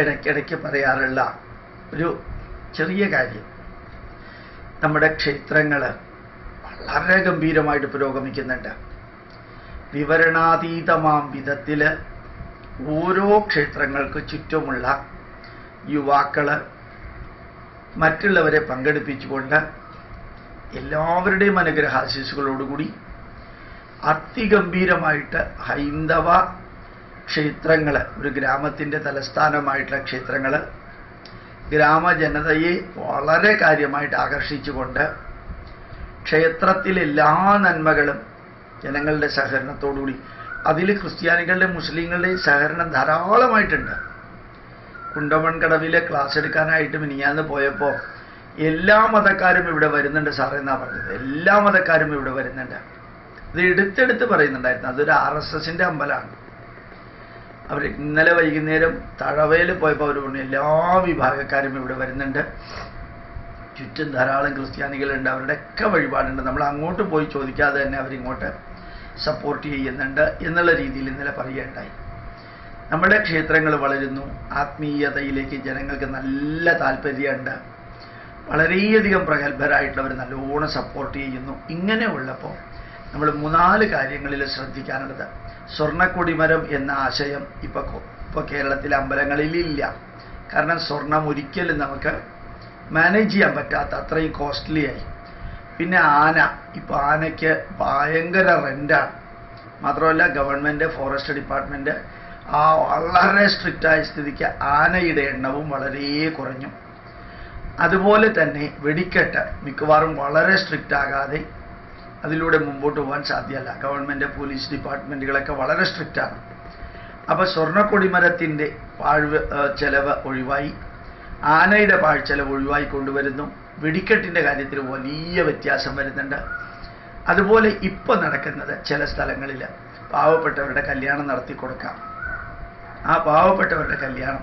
ഇടയ്ക്കിടയ്ക്ക് പറയാറുള്ള ഒരു ചെറിയ കാര്യം. നമ്മുടെ ക്ഷേത്രങ്ങൾ വളരെ ഗംഭീരമായിട്ട് പുരോഗമിക്കുന്നുണ്ട്. വിവരണാതീതമാം വിധത്തിൽ ഓരോ ക്ഷേത്രങ്ങൾക്ക് ചുറ്റുമുള്ള യുവാക്കൾ മറ്റുള്ളവരെ പങ്കെടുപ്പിച്ചുകൊണ്ട് എല്ലാവരുടെയും അനുഗ്രഹാശിസുകളോടുകൂടി അതിഗംഭീരമായിട്ട് ഹൈന്ദവ ക്ഷേത്രങ്ങൾ ഒരു ഗ്രാമത്തിന്റെ തലസ്ഥാനമായിട്ടുള്ള ക്ഷേത്രങ്ങൾ ഗ്രാമജനതയെ വളരെ കാര്യമായിട്ട് ആകർഷിച്ചുകൊണ്ട് ക്ഷേത്രത്തിലെ എല്ലാ നന്മകളും ജനങ്ങളുടെ സഹകരണത്തോടുകൂടി അതിൽ ക്രിസ്ത്യാനികളുടെ മുസ്ലിങ്ങളുടെയും സഹകരണം ധാരാളമായിട്ടുണ്ട്. കുണ്ടമൺകടവിൽ ക്ലാസ് എടുക്കാനായിട്ട് മിനിയാന്ന് പോയപ്പോൾ എല്ലാ മതക്കാരും ഇവിടെ വരുന്നുണ്ട് സാറേ എന്നാ പറഞ്ഞത്. എല്ലാ മതക്കാരും ഇവിടെ വരുന്നുണ്ട്. ഇത് എടുത്തെടുത്ത് പറയുന്നുണ്ടായിരുന്നു. അതൊരു ആർ എസ് എസിന്റെ അമ്പലമാണ്. അവർ ഇന്നലെ വൈകുന്നേരം തഴവയിൽ പോയപ്പോൾ അവർ പറഞ്ഞു എല്ലാ വിഭാഗക്കാരും ഇവിടെ വരുന്നുണ്ട്. ചുറ്റും ധാരാളം ക്രിസ്ത്യാനികളുണ്ട്. അവരുടെയൊക്കെ വഴിപാടുണ്ട്. നമ്മൾ അങ്ങോട്ട് പോയി ചോദിക്കാതെ തന്നെ അവരിങ്ങോട്ട് സപ്പോർട്ട് ചെയ്യുന്നുണ്ട് എന്നുള്ള രീതിയിൽ ഇന്നലെ പറയുകയുണ്ടായി. നമ്മുടെ ക്ഷേത്രങ്ങൾ വളരുന്നു. ആത്മീയതയിലേക്ക് ജനങ്ങൾക്ക് നല്ല താല്പര്യമുണ്ട്. വളരെയധികം പ്രഗത്ഭരായിട്ടുള്ളവർ നല്ലോണം സപ്പോർട്ട് ചെയ്യുന്നു. ഇങ്ങനെയുള്ളപ്പോൾ നമ്മൾ മൂന്നാൽ കാര്യങ്ങളിൽ ശ്രദ്ധിക്കാനുള്ളത്. സ്വർണക്കൊടിമരം എന്ന ആശയം ഇപ്പോൾ ഇപ്പോൾ കേരളത്തിലെ അമ്പലങ്ങളിൽ ഇല്ല കാരണം സ്വർണം ഒരിക്കലും നമുക്ക് മാനേജ് ചെയ്യാൻ പറ്റാത്ത അത്രയും കോസ്റ്റ്ലി ആയി. പിന്നെ ആന. ഇപ്പോൾ ആനയ്ക്ക് ഭയങ്കര റെന്റാണ് മാത്രമല്ല ഗവൺമെന്റ് ഫോറസ്റ്റ് ഡിപ്പാർട്ട്മെന്റ് ആ വളരെ സ്ട്രിക്റ്റ് ആയ സ്ഥിതിക്ക് ആനയുടെ എണ്ണവും വളരെ കുറഞ്ഞു. അതുപോലെ തന്നെ വെടിക്കെട്ട് മിക്കവാറും വളരെ സ്ട്രിക്റ്റ് ആകാതെ അതിലൂടെ മുമ്പോട്ട് പോകാൻ സാധ്യമല്ല ഗവൺമെന്റ് പോലീസ് ഡിപ്പാർട്ട്മെന്റുകളൊക്കെ വളരെ സ്ട്രിക്റ്റ് ആണ്. അപ്പോൾ സ്വർണക്കൊടിമരത്തിന്റെ ഏഹ് ചെലവ് ഒഴിവായി. ആനയുടെ പാഴ്ചെലവ് ഒഴിവായി കൊണ്ടുവരുന്നു. വെടിക്കെട്ടിന്റെ കാര്യത്തിൽ വലിയ വ്യത്യാസം വരുന്നുണ്ട്. അതുപോലെ ഇപ്പോൾ നടക്കുന്നത് ചില സ്ഥലങ്ങളിൽ പാവപ്പെട്ടവരുടെ കല്യാണം നടത്തി കൊടുക്കാം. ആ പാവപ്പെട്ടവരുടെ കല്യാണം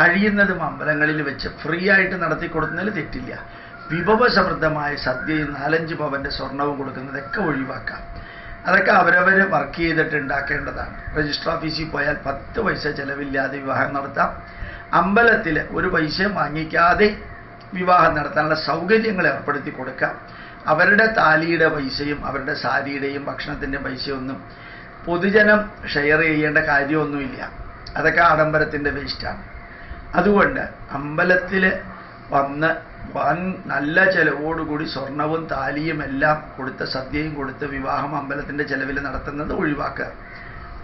കഴിയുന്നതും അമ്പലങ്ങളിൽ വെച്ച് ഫ്രീ ആയിട്ട് നടത്തി കൊടുക്കുന്നതിൽ തെറ്റില്ല. വിഭവസമൃദ്ധമായ സദ്യയും നാലഞ്ച് പവന്റെ സ്വർണവും കൊടുക്കുന്നതൊക്കെ ഒഴിവാക്കാം. അതൊക്കെ അവരവർ വർക്ക് ചെയ്തിട്ട് ഉണ്ടാക്കേണ്ടതാണ്. രജിസ്റ്റർ ഓഫീസിൽ പോയാൽ പത്ത് പൈസ ചിലവില്ലാതെ വിവാഹം നടത്താം. അമ്പലത്തിൽ ഒരു പൈസയും വാങ്ങിക്കാതെ വിവാഹം നടത്താനുള്ള സൗകര്യങ്ങൾ ഏർപ്പെടുത്തി കൊടുക്കാം. അവരുടെ താലിയുടെ പൈസയും അവരുടെ സാരിയുടെയും ഭക്ഷണത്തിന്റെ പൈസയൊന്നും പൊതുജനം ഷെയർ ചെയ്യേണ്ട കാര്യമൊന്നുമില്ല. അതൊക്കെ ആഡംബരത്തിന്റെ വേസ്റ്റാണ് അതുകൊണ്ട് അമ്പലത്തിൽ വന്ന് വൻ നല്ല ചെലവോടുകൂടി സ്വർണവും താലിയും എല്ലാം കൊടുത്ത് സദ്യയും കൊടുത്ത് വിവാഹം അമ്പലത്തിന്റെ ചെലവിൽ നടത്തുന്നത് ഒഴിവാക്കുക.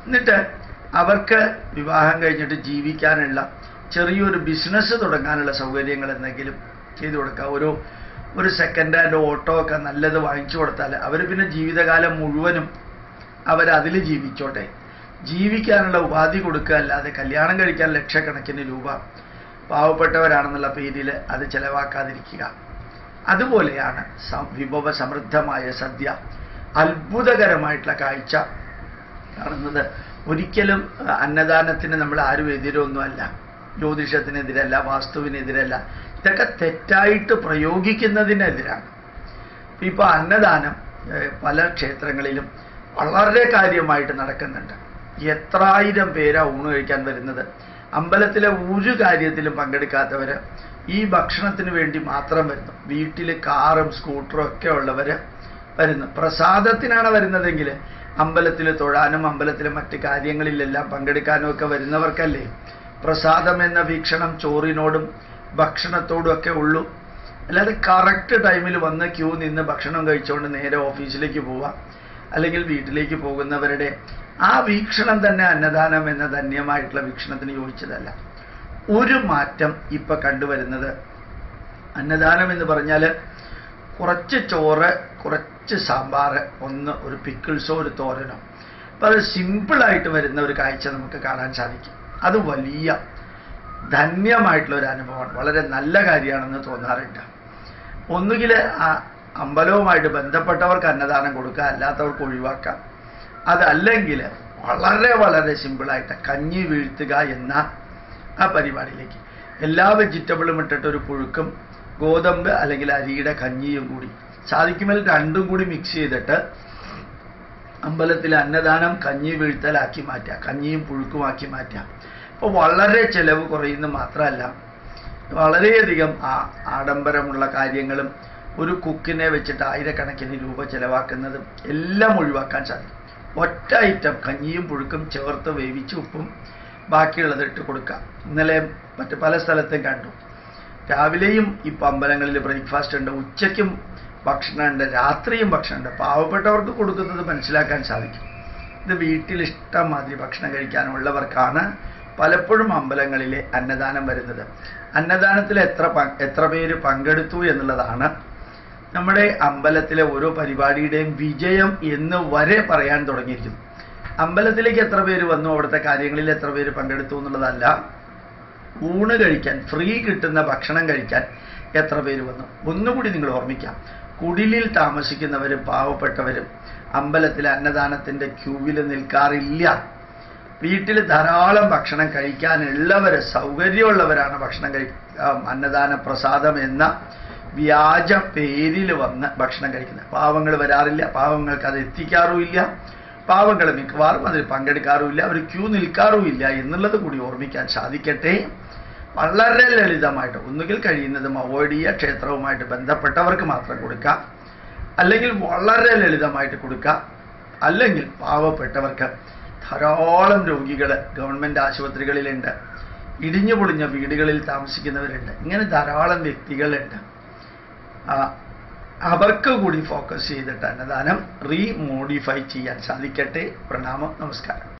എന്നിട്ട് അവർക്ക് വിവാഹം കഴിഞ്ഞിട്ട് ജീവിക്കാനുള്ള ചെറിയൊരു ബിസിനസ് തുടങ്ങാനുള്ള സൗകര്യങ്ങൾ എന്തെങ്കിലും ചെയ്തു കൊടുക്കുക. ഒരു ഒരു സെക്കൻഡ് ഹാൻഡ് ഓട്ടോ ഒക്കെ നല്ലത് വാങ്ങിച്ചു കൊടുത്താൽ അവർ പിന്നെ ജീവിതകാലം മുഴുവനും അവരതിൽ ജീവിച്ചോട്ടെ. ജീവിക്കാനുള്ള ഉപാധി കൊടുക്കുക അല്ലാതെ കല്യാണം കഴിക്കാൻ ലക്ഷക്കണക്കിന് രൂപ പാവപ്പെട്ടവരാണെന്നുള്ള പേരിൽ അത് ചെലവാക്കാതിരിക്കുക. അതുപോലെയാണ് വിഭവ സമൃദ്ധമായ സദ്യ അത്ഭുതകരമായിട്ടുള്ള കാഴ്ച കാണുന്നത്. ഒരിക്കലും അന്നദാനത്തിന് നമ്മൾ ആരും എതിരൊന്നുമല്ല. ജ്യോതിഷത്തിനെതിരല്ല വാസ്തുവിനെതിരല്ല. ഇതൊക്കെ തെറ്റായിട്ട് പ്രയോഗിക്കുന്നതിനെതിരാണ്. ഇപ്പോൾ അന്നദാനം പല ക്ഷേത്രങ്ങളിലും വളരെ കാര്യമായിട്ട് നടക്കുന്നുണ്ട്. എത്രായിരം പേരാ ഊണ് കഴിക്കാൻ വരുന്നത്. അമ്പലത്തിലെ ഒരു കാര്യത്തിലും പങ്കെടുക്കാത്തവർ ഈ ഭക്ഷണത്തിന് വേണ്ടി മാത്രം വരുന്നു. വീട്ടിൽ കാറും സ്കൂട്ടറും ഒക്കെ ഉള്ളവർ വരുന്നു. പ്രസാദത്തിനാണ് വരുന്നതെങ്കിൽ അമ്പലത്തിൽ തൊഴാനും അമ്പലത്തിലെ മറ്റ് കാര്യങ്ങളിലെല്ലാം പങ്കെടുക്കാനും ഒക്കെ വരുന്നവർക്കല്ലേ? പ്രസാദം എന്ന വീക്ഷണം ചോറിനോടും ഭക്ഷണത്തോടും ഒക്കെ ഉള്ളൂ. അല്ലാതെ കറക്റ്റ് ടൈമിൽ വന്ന് ക്യൂ നിന്ന് ഭക്ഷണം കഴിച്ചുകൊണ്ട് നേരെ ഓഫീസിലേക്ക് പോവാം. അല്ലെങ്കിൽ വീട്ടിലേക്ക് പോകുന്നവരുടെ ആ വീക്ഷണം തന്നെ അന്നദാനം എന്ന ധന്യമായിട്ടുള്ള വീക്ഷണത്തിന് യോജിച്ചതല്ല. ഒരു മാറ്റം ഇപ്പൊ കണ്ടുവരുന്നത് അന്നദാനം എന്ന് പറഞ്ഞാൽ കുറച്ച് ചോറ് കുറച്ച് സാമ്പാർ ഒന്ന് ഒരു പിക്കിൾസോ ഒരു തോരനോ. അപ്പം അത് സിമ്പിളായിട്ട് വരുന്ന ഒരു കാഴ്ച നമുക്ക് കാണാൻ സാധിക്കും. അത് വലിയ ധന്യമായിട്ടുള്ള ഒരു അനുഭവമാണ്. വളരെ നല്ല കാര്യമാണെന്ന് തോന്നാറുണ്ട്. ഒന്നുകിൽ ആ അമ്പലവുമായിട്ട് ബന്ധപ്പെട്ടവർക്ക് അന്നദാനം കൊടുക്കുക അല്ലാത്തവർക്ക് ഒഴിവാക്കാം. അതല്ലെങ്കിൽ വളരെ വളരെ സിമ്പിളായിട്ട് കഞ്ഞി വീഴ്ത്തുക എന്ന ആ പരിപാടിയിലേക്ക്. എല്ലാ വെജിറ്റബിളും ഇട്ടിട്ട് ഒരു പുഴുക്കും ഗോതമ്പ് അല്ലെങ്കിൽ അരിയുടെ കഞ്ഞിയും കൂടി സാധിക്കുമെങ്കിൽ രണ്ടും കൂടി മിക്സ് ചെയ്തിട്ട് അമ്പലത്തിൽ അന്നദാനം കഞ്ഞി വീഴ്ത്തലാക്കി മാറ്റുക കഞ്ഞിയും പുഴുക്കുമാക്കി മാറ്റുക. അപ്പോൾ വളരെ ചെലവ് കുറയുന്നു മാത്രമല്ല വളരെയധികം ആ ആഡംബരമുള്ള കാര്യങ്ങളും ഒരു കുക്കിനെ വെച്ചിട്ട് ആയിരക്കണക്കിന് രൂപ ചെലവാക്കുന്നതും എല്ലാം ഒഴിവാക്കാൻ സാധിക്കും. ഒറ്റ ഐറ്റം കഞ്ഞിയും പുഴുക്കും ചേർത്ത് വേവിച്ച് ഉപ്പും ബാക്കിയുള്ളത് ഇട്ട് കൊടുക്കുക ഇന്നലെ മറ്റു പല സ്ഥലത്തും കണ്ടു. രാവിലെയും ഇപ്പം അമ്പലങ്ങളിൽ ബ്രേക്ക്ഫാസ്റ്റ് ഉണ്ട് ഉച്ചയ്ക്കും ഭക്ഷണമുണ്ട് രാത്രിയും ഭക്ഷണമുണ്ട് പാവപ്പെട്ടവർക്ക് കൊടുക്കുന്നത് മനസ്സിലാക്കാൻ സാധിക്കും. ഇത് വീട്ടിൽ ഇഷ്ടം മാതിരി ഭക്ഷണം കഴിക്കാനുള്ളവർക്കാണ് പലപ്പോഴും അമ്പലങ്ങളിലെ അന്നദാനം വരുന്നത്. അന്നദാനത്തിൽ എത്ര എത്ര പേര് പങ്കെടുത്തു എന്നുള്ളതാണ് നമ്മുടെ അമ്പലത്തിലെ ഓരോ പരിപാടിയുടെയും വിജയം എന്ന് വരെ പറയാൻ തുടങ്ങിയിരിക്കുന്നു. അമ്പലത്തിലേക്ക് എത്ര പേര് വന്നു അവിടുത്തെ കാര്യങ്ങളിൽ എത്ര പേര് പങ്കെടുത്തു എന്നുള്ളതല്ല. ഊണ് കഴിക്കാൻ ഫ്രീ കിട്ടുന്ന ഭക്ഷണം കഴിക്കാൻ എത്ര പേര് വന്നു. ഒന്നുകൂടി നിങ്ങൾ ഓർമ്മിക്കാം. കുടിലിൽ താമസിക്കുന്നവരും പാവപ്പെട്ടവരും അമ്പലത്തിലെ അന്നദാനത്തിന്റെ ക്യൂവിൽ നിൽക്കാറില്ല. വീട്ടിൽ ധാരാളം ഭക്ഷണം കഴിക്കാനുള്ളവർ സൗകര്യമുള്ളവരാണ് ഭക്ഷണം കഴി അന്നദാന പ്രസാദം എന്ന വ്യാജ പേരിൽ വന്ന് ഭക്ഷണം കഴിക്കുന്നത് പാവങ്ങൾ വരാറില്ല. പാവങ്ങൾക്ക് അത് എത്തിക്കാറുമില്ല. പാവങ്ങൾ മിക്കവാറും അതിൽ പങ്കെടുക്കാറുമില്ല. അവർ ക്യൂ നിൽക്കാറുമില്ല എന്നുള്ളത് കൂടി ഓർമ്മിക്കാൻ സാധിക്കട്ടെ. വളരെ ലളിതമായിട്ട് ഒന്നുകിൽ കഴിയുന്നതും അവോയ്ഡ് ചെയ്യുക ക്ഷേത്രവുമായിട്ട് ബന്ധപ്പെട്ടവർക്ക് മാത്രം കൊടുക്കുക അല്ലെങ്കിൽ വളരെ ലളിതമായിട്ട് കൊടുക്കുക അല്ലെങ്കിൽ പാവപ്പെട്ടവർക്ക് ധാരാളം രോഗികൾ ഗവൺമെന്റ് ആശുപത്രികളിലുണ്ട്. ഇടിഞ്ഞു പൊളിഞ്ഞ വീടുകളിൽ താമസിക്കുന്നവരുണ്ട്. ഇങ്ങനെ ധാരാളം വ്യക്തികളുണ്ട്. അവർക്ക് കൂടി ഫോക്കസ് ചെയ്തിട്ട് അന്നദാനം റീമോഡിഫൈ ചെയ്യാൻ സാധിക്കട്ടെ. പ്രണാമം നമസ്കാരം.